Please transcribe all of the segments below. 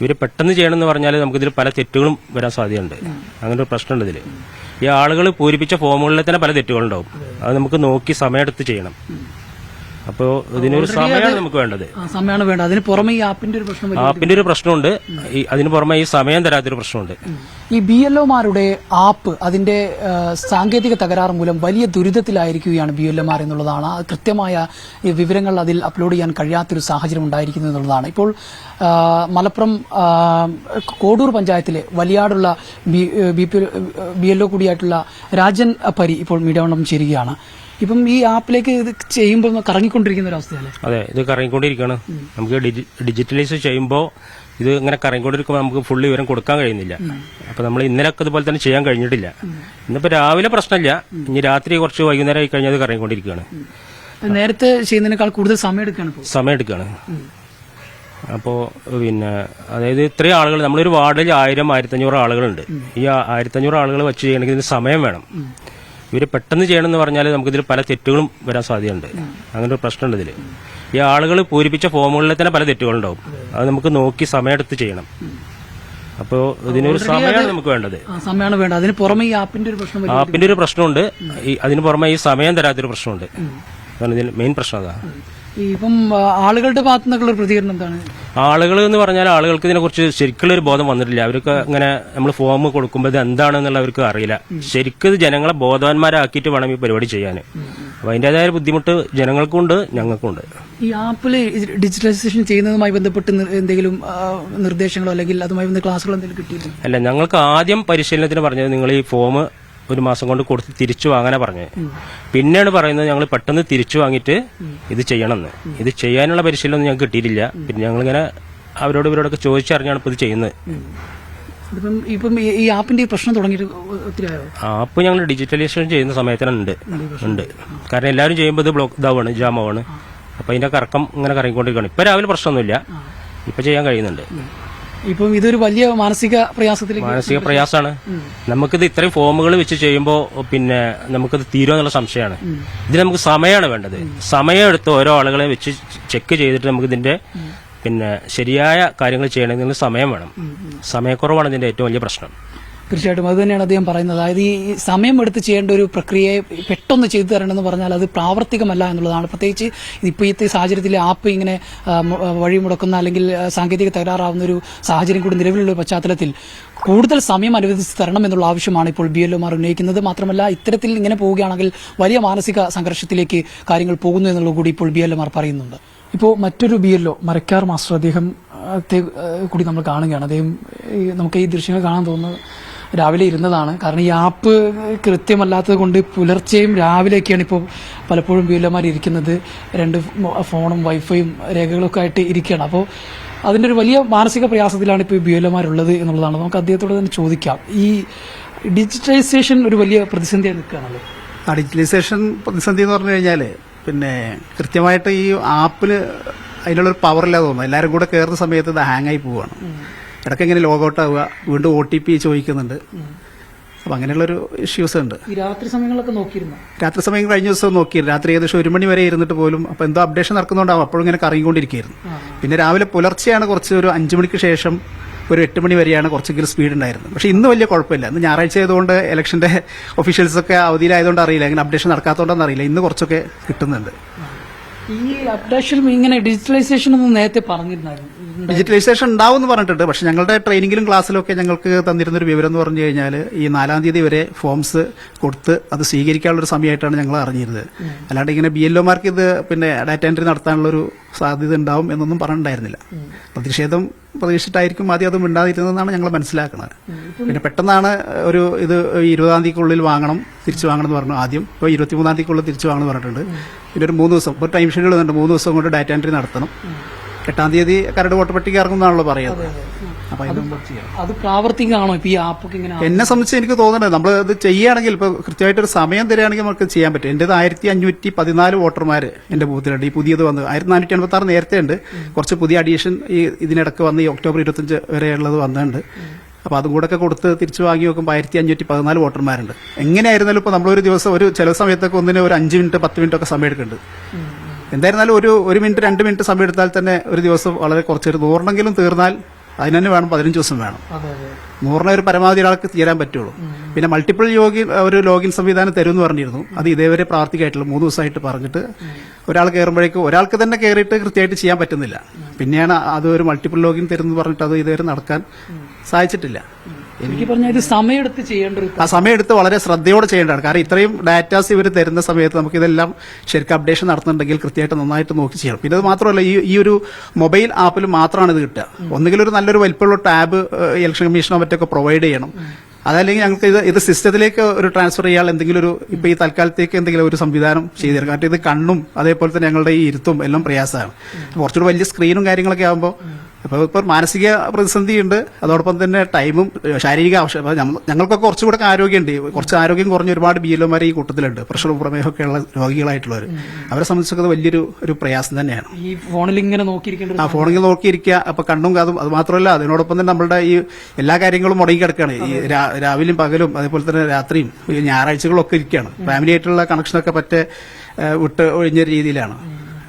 ഇവർ പെട്ടെന്ന് ചെയ്യണമെന്ന് പറഞ്ഞാൽ നമുക്കിതിൽ പല തെറ്റുകളും വരാൻ സാധ്യതയുണ്ട്. അങ്ങനെ ഒരു പ്രശ്നമുണ്ട് ഇതിൽ ഈ ആളുകൾ പൂരിപ്പിച്ച ഫോമുകളിൽ തന്നെ പല തെറ്റുകളുണ്ടാവും. അത് നമുക്ക് നോക്കി സമയമെടുത്ത് ചെയ്യണം. അപ്പോൾ ഇതിനൊരു സമയമാണ് നമുക്ക് വേണ്ടത്. സമയമാണ് വേണ്ടത്. അതിന് പുറമെ ഈ ആപ്പിന്റെ ഒരു പ്രശ്നം. ആപ്പിന്റെ ഒരു പ്രശ്നമുണ്ട്. അതിന് പുറമെ ഈ സമയം തരാത്തൊരു പ്രശ്നമുണ്ട്. ഈ ബി എൽ ഒമാരുടെ ആപ്പ് അതിന്റെ സാങ്കേതിക തകരാറ് മൂലം വലിയ ദുരിതത്തിലായിരിക്കുകയാണ് ബി എൽ ഒമാർ എന്നുള്ളതാണ്. കൃത്യമായ വിവരങ്ങൾ അതിൽ അപ്ലോഡ് ചെയ്യാൻ കഴിയാത്തൊരു സാഹചര്യം ഉണ്ടായിരിക്കുന്നു എന്നുള്ളതാണ്. ഇപ്പോൾ മലപ്പുറം കോടൂർ പഞ്ചായത്തിലെ വലിയാടുള്ള ബി എൽ ഒ കൂടിയായിട്ടുള്ള രാജൻ പരി ഇപ്പോൾ മീഡിയ ചേരുകയാണ്. ഇപ്പം ഈ ആപ്പിലേക്ക് ഇത് ചെയ്യുമ്പോൾ കറങ്ങിക്കൊണ്ടിരിക്കുന്ന ഒരു അവസ്ഥയല്ലേ? അതെ ഇത് കറങ്ങിക്കൊണ്ടിരിക്കുകയാണ്. നമുക്ക് ഡിജിറ്റലൈസ് ചെയ്യുമ്പോൾ ഇത് ഇങ്ങനെ കറങ്ങിക്കൊണ്ടിരിക്കുമ്പോൾ നമുക്ക് ഫുൾ വിവരം കൊടുക്കാൻ കഴിയുന്നില്ല. അപ്പൊ നമ്മൾ ഇന്നലൊക്കെ ഇതുപോലെ തന്നെ ചെയ്യാൻ കഴിഞ്ഞിട്ടില്ല. ഇന്നിപ്പോ രാവിലെ പ്രശ്നമില്ല. ഇനി രാത്രി കുറച്ച് വൈകുന്നേരം ആയി കഴിഞ്ഞാൽ അത് കറങ്ങിക്കൊണ്ടിരിക്കുകയാണ്. നേരത്തെ ചെയ്യുന്നതിനേക്കാൾ കൂടുതൽ സമയം എടുക്കുകയാണ് സമയം എടുക്കുകയാണ്. അപ്പോൾ പിന്നെ അതായത് ഇത്രയും ആളുകൾ നമ്മളൊരു വാർഡിൽ ആയിരം ആയിരത്തഞ്ഞൂറ് ആളുകളുണ്ട്. ഈ ആയിരത്തഞ്ഞൂറ് ആളുകൾ വെച്ച് ചെയ്യണമെങ്കിൽ ഇതിന് സമയം വേണം. ഇവർ പെട്ടെന്ന് ചെയ്യണമെന്ന് പറഞ്ഞാൽ നമുക്കിതിൽ പല തെറ്റുകളും വരാൻ സാധ്യതയുണ്ട്. അങ്ങനെ ഒരു പ്രശ്നമുണ്ട് ഇതിൽ ഈ ആളുകൾ പൂരിപ്പിച്ച ഫോമുകളിൽ തന്നെ പല തെറ്റുകളുണ്ടാവും. അത് നമുക്ക് നോക്കി സമയമെടുത്ത് ചെയ്യണം. അപ്പോൾ ഇതിനൊരു സമയമാണ് നമുക്ക് വേണ്ടത്. സമയമാണ് വേണ്ടത്. അതിന് പുറമെ ഈ ആപ്പിന്റെ ഒരു പ്രശ്നം. ആപ്പിന്റെ ഒരു പ്രശ്നമുണ്ട്. അതിന് പുറമെ ഈ സമയം തരാത്തൊരു പ്രശ്നമുണ്ട്. കാരണം ഇതിൽ മെയിൻ പ്രശ്നം അതാ. ഈ ഇപ്പം ആളുകളുടെ ഭാഗത്തു നിന്നുള്ള പ്രതികരണം എന്താണ്? ആളുകൾ എന്ന് പറഞ്ഞാൽ ആളുകൾക്ക് ഇതിനെക്കുറിച്ച് ശരിക്കുള്ള ഒരു ബോധം വന്നിട്ടില്ല. അവർക്ക് അങ്ങനെ നമ്മൾ ഫോം കൊടുക്കുമ്പോൾ ഇത് എന്താണെന്നുള്ള അവർക്ക് അറിയില്ല. ശരിക്കും ഇത് ജനങ്ങളെ ബോധവാന്മാരാക്കിയിട്ട് വേണം ഈ പരിപാടി ചെയ്യാൻ അപ്പൊ അതിന്റെതായ ബുദ്ധിമുട്ട് ജനങ്ങൾക്കുണ്ട് ഞങ്ങൾക്കുണ്ട്. ഈ ആപ്പിൽ ഡിജിറ്റലൈസേഷൻ ചെയ്യുന്നതുമായി ബന്ധപ്പെട്ട് എന്തെങ്കിലും നിർദ്ദേശങ്ങളോ അല്ലെങ്കിൽ അതുമായി ബന്ധ ക്ലാസ്സുകളോ എന്തെങ്കിലും കിട്ടിയിട്ടില്ല അല്ല ഞങ്ങൾക്ക് ആദ്യം പരിശീലനത്തിന് പറഞ്ഞത് നിങ്ങൾ ഈ ഫോം ഒരു മാസം കൊണ്ട് കൊടുത്ത് തിരിച്ചു വാങ്ങാനാ പറഞ്ഞത് പിന്നെയാണ് പറയുന്നത് ഞങ്ങൾ പെട്ടെന്ന് തിരിച്ചു വാങ്ങിയിട്ട് ഇത് ചെയ്യണമെന്ന്. ഇത് ചെയ്യാനുള്ള പരിശീലനം ഞങ്ങൾക്ക് കിട്ടിയിട്ടില്ല. പിന്നെ ഞങ്ങളിങ്ങനെ അവരോട് ഇവരോടൊക്കെ ചോദിച്ചറിഞ്ഞാണ് ഇപ്പോൾ ഇത് ചെയ്യുന്നത്. ഇപ്പം ഈ- ഈ ആപ്പിന്റെ ഈ പ്രശ്നം തുടങ്ങിയിട്ട് ഒത്തിരി ആയോ ആപ്പ് ഞങ്ങൾ ഡിജിറ്റലൈസേഷൻ ചെയ്യുന്ന സമയത്തിനുണ്ട് ഉണ്ട്. കാരണം എല്ലാവരും ചെയ്യുമ്പോൾ ഇത് ബ്ലോക്ക് ഇതാവാണ് ജാമാവാണ്. അപ്പൊ അതിന്റെ കറക്കം ഇങ്ങനെ കറങ്ങിക്കൊണ്ടിരിക്കുകയാണ്. ഇപ്പൊ രാവിലെ പ്രശ്നമൊന്നുമില്ല. ഇപ്പൊ ചെയ്യാൻ കഴിയുന്നുണ്ട്. ഇപ്പം ഇതൊരു വലിയ മാനസിക പ്രയാസത്തിലേക്ക് മാനസിക പ്രയാസമാണ്. നമുക്കിത് ഇത്രയും ഫോമുകൾ വെച്ച് ചെയ്യുമ്പോൾ പിന്നെ നമുക്കിത് തീരുമെന്നുള്ള സംശയമാണ്. ഇതിന് നമുക്ക് സമയമാണ് വേണ്ടത്. സമയമെടുത്ത് ഓരോ ആളുകളെ വെച്ച് ചെക്ക് ചെയ്തിട്ട് നമുക്ക് ഇതിന്റെ പിന്നെ ശരിയായ കാര്യങ്ങൾ ചെയ്യണമെങ്കിൽ സമയം വേണം. സമയക്കുറവാണ് ഇതിന്റെ ഏറ്റവും വലിയ പ്രശ്നം. തീർച്ചയായിട്ടും അത് തന്നെയാണ് അദ്ദേഹം പറയുന്നത്. അതായത് ഈ സമയം എടുത്ത് ചെയ്യേണ്ട ഒരു പ്രക്രിയയെ പെട്ടെന്ന് ചെയ്തു തരണമെന്ന് പറഞ്ഞാൽ അത് പ്രാവർത്തികമല്ല എന്നുള്ളതാണ്. പ്രത്യേകിച്ച് ഇപ്പോഴത്തെ സാഹചര്യത്തിൽ ആപ്പ് ഇങ്ങനെ വഴിമുടക്കുന്ന വഴി മുടക്കുന്ന അല്ലെങ്കിൽ സാങ്കേതിക തകരാറാവുന്ന ഒരു സാഹചര്യം കൂടി നിലവിലുള്ള പശ്ചാത്തലത്തിൽ കൂടുതൽ സമയം അനുവദിച്ച് തരണം എന്നുള്ള ആവശ്യമാണ് ഇപ്പോൾ ബി എൽ ഒമാർ ഉന്നയിക്കുന്നത്. മാത്രമല്ല ഇത്തരത്തിൽ ഇങ്ങനെ പോവുകയാണെങ്കിൽ വലിയ മാനസിക സംഘർഷത്തിലേക്ക് കാര്യങ്ങൾ പോകുന്നു എന്നുള്ളത് കൂടി ഇപ്പോൾ ബി എൽ ഒമാർ പറയുന്നുണ്ട്. ഇപ്പോൾ മറ്റൊരു B L O Marakkar master അദ്ദേഹം കൂടി നമ്മൾ കാണുകയാണ്. അദ്ദേഹം നമുക്ക് ഈ ദൃശ്യങ്ങൾ കാണാൻ തോന്നുന്നത് രാവിലെ ഇരുന്നതാണ്. കാരണം ഈ ആപ്പ് കൃത്യമല്ലാത്തത് കൊണ്ട് പുലർച്ചെയും രാവിലെയൊക്കെയാണ് ഇപ്പോൾ പലപ്പോഴും ബിഎൽഎമാർ ഇരിക്കുന്നത്. രണ്ട് ഫോണും വൈഫൈയും രേഖകളൊക്കെ ആയിട്ട് ഇരിക്കുകയാണ്. അപ്പോൾ അതിന്റെ ഒരു വലിയ മാനസിക പ്രയാസത്തിലാണ് ഇപ്പോൾ ബി ഉള്ളത് എന്നുള്ളതാണ്. നമുക്ക് അദ്ദേഹത്തോട് തന്നെ ചോദിക്കാം. ഈ ഡിജിറ്റലൈസേഷൻ ഒരു വലിയ പ്രതിസന്ധിയായി നിൽക്കുകയാണല്ലോ. ആ ഡിജിറ്റലൈസേഷൻ പ്രതിസന്ധി എന്ന് പറഞ്ഞു കഴിഞ്ഞാൽ പിന്നെ കൃത്യമായിട്ട് ഈ ആപ്പിൽ അതിനുള്ളൊരു പവർ ഇല്ലാതെ തോന്നുന്നു. എല്ലാവരും കൂടെ കയറുന്ന സമയത്ത് ഇത് ഹാങ് ആയി പോവുകയാണ് ഇടയ്ക്ക് ഇങ്ങനെ ലോഗൗട്ട് ആവുക വീണ്ടും ഒ ടി പി ചോദിക്കുന്നുണ്ട്. അപ്പം അങ്ങനെയുള്ളൊരു ഇഷ്യൂസ് ഉണ്ട്. ഈ രാത്രി സമയങ്ങളൊക്കെ നോക്കിയിരുന്നു? രാത്രി സമയം കഴിഞ്ഞ ദിവസം നോക്കിയിരുന്നു രാത്രി ഏകദേശം ഒരു മണി വരെ ഇരുന്നിട്ട് പോലും അപ്പോൾ എന്തോ അപ്ഡേഷൻ നടക്കുന്നുണ്ടാവും. അപ്പോഴും ഇങ്ങനെ കറങ്ങിക്കൊണ്ടിരിക്കുകയായിരുന്നു. പിന്നെ രാവിലെ പുലർച്ചെയാണ് കുറച്ച് ഒരു അഞ്ചു മണിക്ക് ശേഷം ഒരു എട്ട് മണി വരെയാണ് കുറച്ചെങ്കിലും സ്പീഡ് ഉണ്ടായിരുന്നത്. പക്ഷേ ഇന്ന് വലിയ കുഴപ്പമില്ല. ഇന്ന് ഞായറാഴ്ച ആയതുകൊണ്ട് ഇലക്ഷന്റെ ഒഫീഷ്യൽസൊക്കെ അവധിയിലായതുകൊണ്ട് അറിയില്ല. അങ്ങനെ അപ്ഡേഷൻ നടക്കാത്തതുകൊണ്ടെന്ന് അറിയില്ല. ഇന്ന് കുറച്ചൊക്കെ കിട്ടുന്നുണ്ട്. ഈ അപ്ഡേഷൻ ഇങ്ങനെ ഡിജിറ്റലൈസേഷൻ ഒന്നും നേരത്തെ പറഞ്ഞിരുന്നായിരുന്നു. ഡിജിറ്റലൈസേഷൻ ഉണ്ടാവും എന്ന് പറഞ്ഞിട്ടുണ്ട്. പക്ഷെ ഞങ്ങളുടെ ട്രെയിനിങ്ങിലും ക്ലാസ്സിലും ഒക്കെ ഞങ്ങൾക്ക് തന്നിരുന്ന ഒരു വിവരം എന്ന് പറഞ്ഞു കഴിഞ്ഞാൽ ഈ നാലാം തീയതി വരെ ഫോംസ് കൊടുത്ത് അത് സ്വീകരിക്കാനുള്ള ഒരു സമയമായിട്ടാണ് ഞങ്ങൾ അറിഞ്ഞിരുന്നത്. അല്ലാണ്ട് ഇങ്ങനെ ബി മാർക്ക് ഒമാർക്ക് ഇത് പിന്നെ ഡാറ്റ എൻട്രി നടത്താനുള്ള ഒരു സാധ്യത ഉണ്ടാവും എന്നൊന്നും പറഞ്ഞിട്ടുണ്ടായിരുന്നില്ല. പ്രതിഷേധം പ്രതീക്ഷിച്ചിട്ടായിരിക്കും ആദ്യം അത് മിണ്ടാതിരുന്നതെന്നാണ് ഞങ്ങൾ മനസ്സിലാക്കുന്നത്. പിന്നെ പെട്ടെന്നാണ് ഒരു ഇത് ഇരുപതാം തീയതിക്കുള്ളിൽ വാങ്ങണം തിരിച്ചു വാങ്ങണം എന്ന് പറഞ്ഞു ആദ്യം. ഇപ്പോൾ ഇരുപത്തിമൂന്നാം തീയതിക്കുള്ള തിരിച്ചു വാങ്ങണം എന്ന് പറഞ്ഞിട്ടുണ്ട്. പിന്നെ ഒരു മൂന്ന് ദിവസം ഇപ്പോൾ ടൈം ഷെഡ്യൂൾ ഉണ്ട് മൂന്ന് ദിവസം കൊണ്ട് ഡാറ്റ എൻട്രി നടത്തണം. എട്ടാം തീയതി കരട് വോട്ടർ പട്ടിക ഇറങ്ങുന്നതാണല്ലോ പറയുന്നത്. അത് പ്രാവർത്തികമാണോ ഇപ്പൊ ഈ ആപ്പൊക്കെ ഇങ്ങനെ എന്നെ സംബന്ധിച്ച് എനിക്ക് തോന്നുന്നത് നമ്മൾ ഇത് ചെയ്യുകയാണെങ്കിൽ ഇപ്പൊ കൃത്യമായിട്ടൊരു സമയം തരികയാണെങ്കിൽ നമുക്ക് ചെയ്യാൻ പറ്റും. എന്റേത് ആയിരത്തി അഞ്ഞൂറ്റി പതിനാല് വോട്ടർമാർ എന്റെ ബൂത്തിലുണ്ട്. ഈ പുതിയത് വന്ന് ആയിരത്തി നാനൂറ്റി അൻപത്തി ആറ് നേരത്തെ ഉണ്ട് കുറച്ച് പുതിയ അഡീഷൻ ഈ ഇതിനിടക്ക് വന്ന് ഈ ഒക്ടോബർ ഇരുപത്തഞ്ച് വരെയുള്ളത് വന്നിട്ടുണ്ട്. അപ്പൊ അതും കൂടെ ഒക്കെ കൊടുത്ത് തിരിച്ചു വാങ്ങി നോക്കുമ്പോൾ ആയിരത്തി അഞ്ഞൂറ്റി പതിനാല് വോട്ടർമാരുണ്ട്. എങ്ങനെയായിരുന്നാലും ഇപ്പോൾ നമ്മളൊരു ദിവസം ഒരു ചില സമയത്തൊക്കെ ഒന്നിന് ഒരു അഞ്ച് മിനിറ്റ് പത്ത് മിനിറ്റ് ഒക്കെ സമയം എടുക്കുന്നുണ്ട്. എന്തായിരുന്നാലും ഒരു ഒരു മിനിറ്റ് രണ്ട് മിനിറ്റ് സമയം എടുത്താൽ തന്നെ ഒരു ദിവസം വളരെ കുറച്ചൊരു നൂറെണ്ണെങ്കിലും തീർന്നാൽ അതിന് തന്നെ വേണം പതിനഞ്ച് ദിവസം വേണം. നൂറിനെ ഒരു പരമാവധി ഒരാൾക്ക് തീരാൻ പറ്റുള്ളൂ. പിന്നെ മൾട്ടിപ്പിൾ യോഗി ഒരു ലോഗിൻ സംവിധാനം തരുമെന്ന് പറഞ്ഞിരുന്നു. അത് ഇതേവരെ പ്രാർത്ഥിക്കായിട്ടുള്ളൂ മൂന്ന് ദിവസമായിട്ട് പറഞ്ഞിട്ട് ഒരാൾ കയറുമ്പോഴേക്കും ഒരാൾക്ക് തന്നെ കയറിയിട്ട് കൃത്യമായിട്ട് ചെയ്യാൻ പറ്റുന്നില്ല. പിന്നെയാണ് അത് ഒരു മൾട്ടിപ്പിൾ ലോഗിൻ തരുമെന്ന് പറഞ്ഞിട്ട് അത് ഇതുവരെ നടക്കാൻ സാധിച്ചിട്ടില്ല. എനിക്ക് പറഞ്ഞാൽ ഇത് സമയമെടുത്ത് ചെയ്യേണ്ട ആ സമയമെടുത്ത് വളരെ ശ്രദ്ധയോടെ ചെയ്യേണ്ടതാണ്. കാരണം ഇത്രയും ഡാറ്റാസ് ഇവർ തരുന്ന സമയത്ത് നമുക്ക് ഇതെല്ലാം ശരിക്കും അപ്ഡേഷൻ നടത്തുന്നുണ്ടെങ്കിൽ കൃത്യമായിട്ട് നന്നായിട്ട് നോക്കി ചെയ്യണം. പിന്നെ അത് മാത്രമല്ല ഈ ഈ ഒരു മൊബൈൽ ആപ്പിൽ മാത്രമാണ് ഇത് കിട്ടുക. ഒന്നുകിൽ ഒരു നല്ലൊരു വലിപ്പമുള്ള ടാബ് ഇലക്ഷൻ കമ്മീഷനോ മറ്റൊക്കെ പ്രൊവൈഡ് ചെയ്യണം. അതല്ലെങ്കിൽ ഞങ്ങൾക്ക് ഇത് ഇത് സിസ്റ്റത്തിലേക്ക് ഒരു ട്രാൻസ്ഫർ ചെയ്യാൻ എന്തെങ്കിലും ഒരു ഇപ്പൊ ഈ തൽക്കാലത്തേക്ക് എന്തെങ്കിലും ഒരു സംവിധാനം ചെയ്തു തരും കാരണം ഇത് കണ്ണും അതേപോലെ തന്നെ ഞങ്ങളുടെ ഈ ഇരുത്തും എല്ലാം പ്രയാസമാണ്. കുറച്ചുകൂടി വലിയ സ്ക്രീനും കാര്യങ്ങളൊക്കെ ആകുമ്പോൾ അപ്പോൾ ഇപ്പോൾ മാനസിക പ്രതിസന്ധി ഉണ്ട് അതോടൊപ്പം തന്നെ ടൈമും ശാരീരിക ആവശ്യം. ഞങ്ങൾക്കൊക്കെ കുറച്ചുകൂടെ ആരോഗ്യമുണ്ട്. കുറച്ച് ആരോഗ്യം കുറഞ്ഞ ഒരുപാട് ബി എൽഒമാർ ഈ കൂട്ടത്തിലുണ്ട്. പ്രഷറും പ്രമേഹമൊക്കെ ഉള്ള രോഗികളായിട്ടുള്ളവർ അവരെ സംബന്ധിച്ചൊക്കെ വലിയൊരു ഒരു പ്രയാസം തന്നെയാണ്. ഈ ഫോണിൽ ഇങ്ങനെ നോക്കിയിരിക്കുന്നത് ആ ഫോണിൽ നോക്കിയിരിക്കുക. അപ്പൊ കണ്ണും കാതും അത് മാത്രമല്ല അതിനോടൊപ്പം തന്നെ നമ്മുടെ ഈ എല്ലാ കാര്യങ്ങളും മുടങ്ങി കിടക്കുകയാണ്. ഈ രാവിലെയും പകലും അതേപോലെ തന്നെ രാത്രിയും ഞായറാഴ്ചകളൊക്കെ ഇരിക്കുകയാണ്. ഫാമിലി ആയിട്ടുള്ള കണക്ഷനൊക്കെ പറ്റേ വിട്ട് ഒഴിഞ്ഞ രീതിയിലാണ്.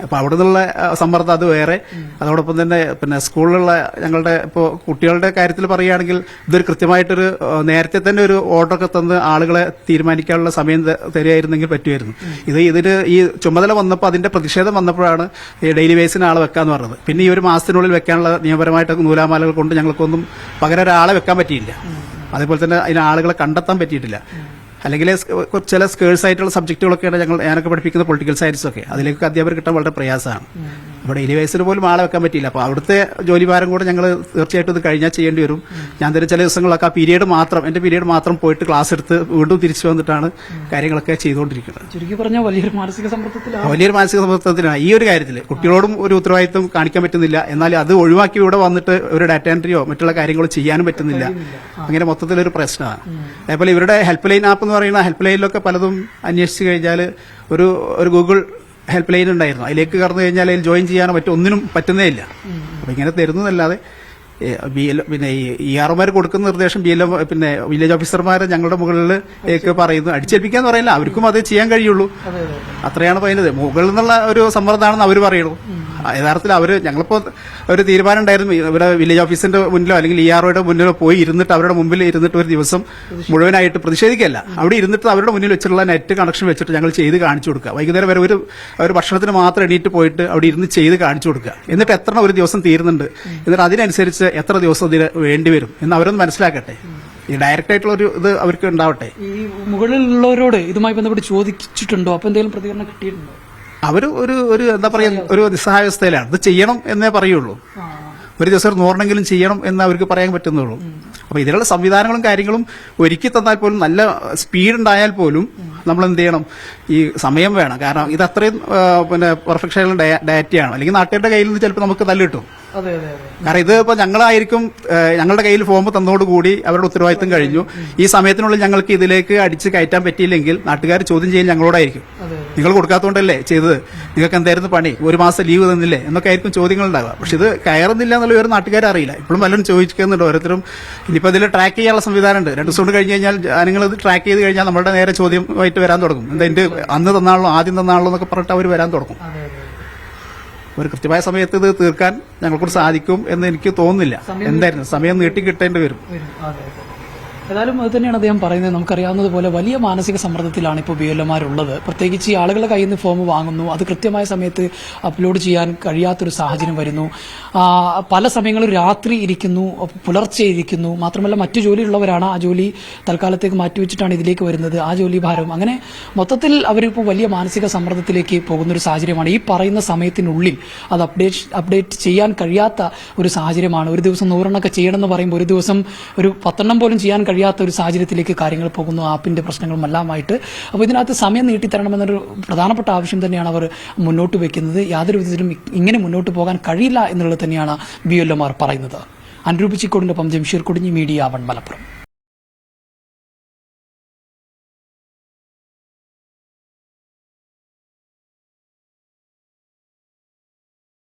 അപ്പൊ അവിടെ നിന്നുള്ള സമ്മർദ്ദം അത് വേറെ. അതോടൊപ്പം തന്നെ പിന്നെ സ്കൂളിലുള്ള ഞങ്ങളുടെ ഇപ്പോൾ കുട്ടികളുടെ കാര്യത്തിൽ പറയുകയാണെങ്കിൽ ഇതൊരു കൃത്യമായിട്ടൊരു നേരത്തെ തന്നെ ഒരു ഓർഡറൊക്കെ തന്ന് ആളുകളെ തീരുമാനിക്കാനുള്ള സമയം തരികയായിരുന്നെങ്കിൽ പറ്റുമായിരുന്നു. ഇത് ഇതിന് ഈ ചുമതല വന്നപ്പോൾ അതിന്റെ പ്രതിഷേധം വന്നപ്പോഴാണ് ഈ ഡെയിലി ബേസിന് ആളെ വെക്കാന്ന് പറഞ്ഞത്. പിന്നെ ഈ ഒരു മാസത്തിനുള്ളിൽ വെക്കാനുള്ള നിയമപരമായിട്ട് നൂലാമാലകൾ കൊണ്ട് ഞങ്ങൾക്കൊന്നും പകരം ഒരാളെ വെക്കാൻ പറ്റിയില്ല. അതേപോലെ തന്നെ അതിന് ആളുകളെ കണ്ടെത്താൻ പറ്റിയിട്ടില്ല. അല്ലെങ്കിൽ ചില സ്കേഴ്സ് ആയിട്ടുള്ള സബ്ജക്റ്റുകളൊക്കെയാണ് ഞങ്ങൾ ഞാനൊക്കെ പഠിപ്പിക്കുന്ന പൊളിറ്റിക്കൽ സയൻസ് ഒക്കെ അതിലേക്ക് അധ്യാപകർ കിട്ടാൻ വളരെ പ്രയാസമാണ്. ഡെയിലി വൈസിന് പോലും ആളെ വെക്കാൻ പറ്റിയില്ല. അപ്പോൾ അവിടുത്തെ ജോലിഭാരം കൂടെ ഞങ്ങൾ തീർച്ചയായിട്ടും ഇത് കഴിഞ്ഞാൽ ചെയ്യേണ്ടി വരും. ഞാൻ തന്നെ ചില ദിവസങ്ങളൊക്കെ ആ പീരീഡ് മാത്രം എന്റെ പീരീഡ് മാത്രം പോയിട്ട് ക്ലാസ് എടുത്ത് വീണ്ടും തിരിച്ചു വന്നിട്ടാണ് കാര്യങ്ങളൊക്കെ ചെയ്തുകൊണ്ടിരിക്കുന്നത്. ചുരുക്കി പറഞ്ഞാൽ വലിയൊരു മാനസിക സമ്മർദ്ദത്തിലാണ് വലിയൊരു മാനസിക ഈ ഒരു കാര്യത്തിൽ കുട്ടികളോടും ഒരു ഉത്തരവാദിത്വം കാണിക്കാൻ പറ്റുന്നില്ല. എന്നാൽ അത് ഒഴിവാക്കി ഇവിടെ വന്നിട്ട് ഒരു ഡാറ്റ എൻട്രിയോ മറ്റുള്ള കാര്യങ്ങളോ ചെയ്യാനും പറ്റുന്നില്ല. അങ്ങനെ മൊത്തത്തിലൊരു പ്രശ്നമാണ്. അതേപോലെ ഇവരുടെ ഹെൽപ്പ് ലൈൻ ആപ്പ് എന്ന് പറയുന്ന ഹെൽപ്പ് ലൈനിലൊക്കെ പലതും അന്വേഷിച്ച് കഴിഞ്ഞാൽ ഒരു ഒരു ഗൂഗിൾ ഹെൽപ്പ് ലൈൻ ഉണ്ടായിരുന്നു. അതിലേക്ക് കടന്നു കഴിഞ്ഞാൽ അതിൽ ജോയിൻ ചെയ്യാനോ മറ്റൊന്നിനും പറ്റുന്നേ ഇല്ല അപ്പൊ ഇങ്ങനെ തരുന്നതല്ലാതെ ബി എൽ പിന്നെ ഈ ആർ ആർമാർ കൊടുക്കുന്ന നിർദ്ദേശം ബി എൽ പിന്നെ വില്ലേജ് ഓഫീസർമാരെ ഞങ്ങളുടെ മുകളിൽ ഒക്കെ പറയുന്നു. അടിച്ചേൽപ്പിക്കാന്ന് പറയില്ല. അവർക്കും അത് ചെയ്യാൻ കഴിയുള്ളൂ. അത്രയാണ് പറയുന്നത്. മുകളിൽ നിന്നുള്ള ഒരു സമ്മർദ്ദമാണെന്ന് അവർ പറയുള്ളൂ. യഥാർത്ഥത്തിൽ അവർ ഞങ്ങളിപ്പോൾ ഒരു തീരുമാനം ഉണ്ടായിരുന്നു. ഇവിടെ വില്ലേജ് ഓഫീസിന്റെ മുന്നിലോ അല്ലെങ്കിൽ ഇ ആർഒയുടെ മുന്നിലോ പോയി ഇരുന്നിട്ട് അവരുടെ മുമ്പിൽ ഇരുന്നിട്ട് ഒരു ദിവസം മുഴുവനായിട്ട് പ്രതിഷേധിക്കല്ല അവിടെ ഇരുന്നിട്ട് അവരുടെ മുന്നിൽ വെച്ചിട്ടുള്ള നെറ്റ് കണക്ഷൻ വെച്ചിട്ട് ഞങ്ങൾ ചെയ്ത് കാണിച്ചു കൊടുക്കുക. വൈകുന്നേരം വരെ ഒരു ഒരു ഭക്ഷണത്തിന് മാത്രം എണീറ്റ് പോയിട്ട് അവിടെ ഇരുന്ന് ചെയ്ത് കാണിച്ചു കൊടുക്കുക. എന്നിട്ട് എത്ര ഒരു ദിവസം തീരുന്നുണ്ട്. എന്നിട്ട് അതിനനുസരിച്ച് എത്ര ദിവസം ഇതിന് വേണ്ടി വരും എന്ന് അവരൊന്ന് മനസ്സിലാക്കട്ടെ. ഈ ഡയറക്റ്റ് ആയിട്ടുള്ള ഒരു ഇത് അവർക്ക് ഉണ്ടാവട്ടെ. ഈ മുകളിലുള്ളവരോട് ഇതുമായി ബന്ധപ്പെട്ട് ചോദിച്ചിട്ടുണ്ടോ? അപ്പൊ എന്തെങ്കിലും പ്രതികരണം കിട്ടിയിട്ടുണ്ടോ? അവർ ഒരു ഒരു എന്താ പറയാ ഒരു നിസ്സഹായാവസ്ഥയിലാണ് ഇത് ചെയ്യണം എന്നേ പറയുള്ളൂ. ഒരു ദിവസം ഒരു ചെയ്യണം എന്ന് അവർക്ക് പറയാൻ പറ്റുന്നുള്ളൂ. അപ്പൊ ഇതിനുള്ള സംവിധാനങ്ങളും കാര്യങ്ങളും ഒരുക്കി തന്നാൽ പോലും നല്ല സ്പീഡ് ഉണ്ടായാൽ പോലും നമ്മൾ എന്ത് ചെയ്യണം? ഈ സമയം വേണം. കാരണം ഇത് അത്രയും പിന്നെ പെർഫെക്ഷൻ ഡാറ്റയാണ് അല്ലെങ്കിൽ നാട്ടുകാരുടെ കയ്യിൽ നിന്ന് ചിലപ്പോൾ നമുക്ക് തല്ല് കാരണം ഇത് ഇപ്പൊ ഞങ്ങളായിരിക്കും ഞങ്ങളുടെ കയ്യിൽ ഫോം തന്നതോടുകൂടി അവരുടെ ഉത്തരവാദിത്തം കഴിഞ്ഞു. ഈ സമയത്തിനുള്ളിൽ ഞങ്ങൾക്ക് ഇതിലേക്ക് അടിച്ച് കയറ്റാൻ പറ്റിയില്ലെങ്കിൽ നാട്ടുകാർ ചോദ്യം ചെയ്യാൻ ഞങ്ങളോടായിരിക്കും. നിങ്ങൾ കൊടുക്കാത്തതുകൊണ്ടല്ലേ ചെയ്തത്? നിങ്ങൾക്ക് എന്തായിരുന്നു പണി? ഒരു മാസം ലീവ് തന്നില്ലേ? എന്നൊക്കെ ആയിരിക്കും ചോദ്യങ്ങൾ ഉണ്ടാവുക. പക്ഷെ ഇത് കയറുന്നില്ല എന്നുള്ള ഒരു നാട്ടുകാരെ അറിയില്ല. ഇപ്പോഴും പലരും ചോദിക്കുന്നുണ്ട് ഓരോരുത്തരും. ഇനിയിപ്പോൾ ഇതിൽ ട്രാക്ക് ചെയ്യാനുള്ള സംവിധാനം ഉണ്ട്. രണ്ട് ദിവസം കൊണ്ട് കഴിഞ്ഞ് കഴിഞ്ഞാൽ നിങ്ങൾ ഇത് ട്രാക്ക് ചെയ്ത് കഴിഞ്ഞാൽ നമ്മുടെ നേരെ ചോദ്യമായിട്ട് വരാൻ തുടങ്ങും. എന്താ അന്ന് തന്നാണല്ലോ ആദ്യം തന്നാണല്ലോ എന്നൊക്കെ പറഞ്ഞിട്ട് അവർ വരാൻ തുടങ്ങും. ഒരു കൃത്യമായ സമയത്ത് ഇത് തീർക്കാൻ ഞങ്ങൾക്കൂടെ സാധിക്കും എന്ന് എനിക്ക് തോന്നുന്നില്ല. എന്തായിരുന്നു? സമയം നീട്ടി കിട്ടേണ്ടി വരും. ഏതായാലും അത് തന്നെയാണ് അദ്ദേഹം പറയുന്നത്. നമുക്കറിയാവുന്നത് പോലെ വലിയ മാനസിക സമ്മർദ്ദത്തിലാണ് ഇപ്പോൾ ബി ഉള്ളത് പ്രത്യേകിച്ച് ഈ ആളുകളുടെ കയ്യിൽ നിന്ന് ഫോം വാങ്ങുന്നു. അത് കൃത്യമായ സമയത്ത് അപ്ലോഡ് ചെയ്യാൻ കഴിയാത്തൊരു സാഹചര്യം വരുന്നു. പല സമയങ്ങളിൽ രാത്രി ഇരിക്കുന്നു പുലർച്ചെ ഇരിക്കുന്നു. മാത്രമല്ല മറ്റു ജോലിയുള്ളവരാണ് ആ ജോലി തൽക്കാലത്തേക്ക് മാറ്റിവെച്ചിട്ടാണ് ഇതിലേക്ക് വരുന്നത്. ആ ജോലി ഭാരം. അങ്ങനെ മൊത്തത്തിൽ അവരിപ്പോൾ വലിയ മാനസിക സമ്മർദ്ദത്തിലേക്ക് പോകുന്ന ഒരു സാഹചര്യമാണ്. ഈ പറയുന്ന സമയത്തിനുള്ളിൽ അത് അപ്ഡേറ്റ് അപ്ഡേറ്റ് ചെയ്യാൻ കഴിയാത്ത ഒരു സാഹചര്യമാണ്. ഒരു ദിവസം നൂറെണ്ണൊക്കെ ചെയ്യണമെന്ന് പറയുമ്പോൾ ഒരു ദിവസം ഒരു പത്തെണ്ണം പോലും ചെയ്യാൻ കഴിയാത്ത ഒരു സാഹചര്യത്തിലേക്ക് കാര്യങ്ങൾ പോകുന്നു ആപ്പിന്റെ പ്രശ്നങ്ങളും എല്ലാമായിട്ട് അപ്പോൾ ഇതിനകത്ത് സമയം നീട്ടിത്തരണമെന്നൊരു പ്രധാനപ്പെട്ട ആവശ്യം തന്നെയാണ് അവർ മുന്നോട്ട് വെക്കുന്നത്. യാതൊരു വിധത്തിലും ഇങ്ങനെ മുന്നോട്ട് പോകാൻ കഴിയില്ല എന്നുള്ളത് തന്നെയാണ് ബി എൽ പറയുന്നത്. അനുരൂപ് ചിക്കോടിനൊപ്പം ജംഷീർ കുടിഞ്ഞി മീഡിയ വൺ മലപ്പുറം.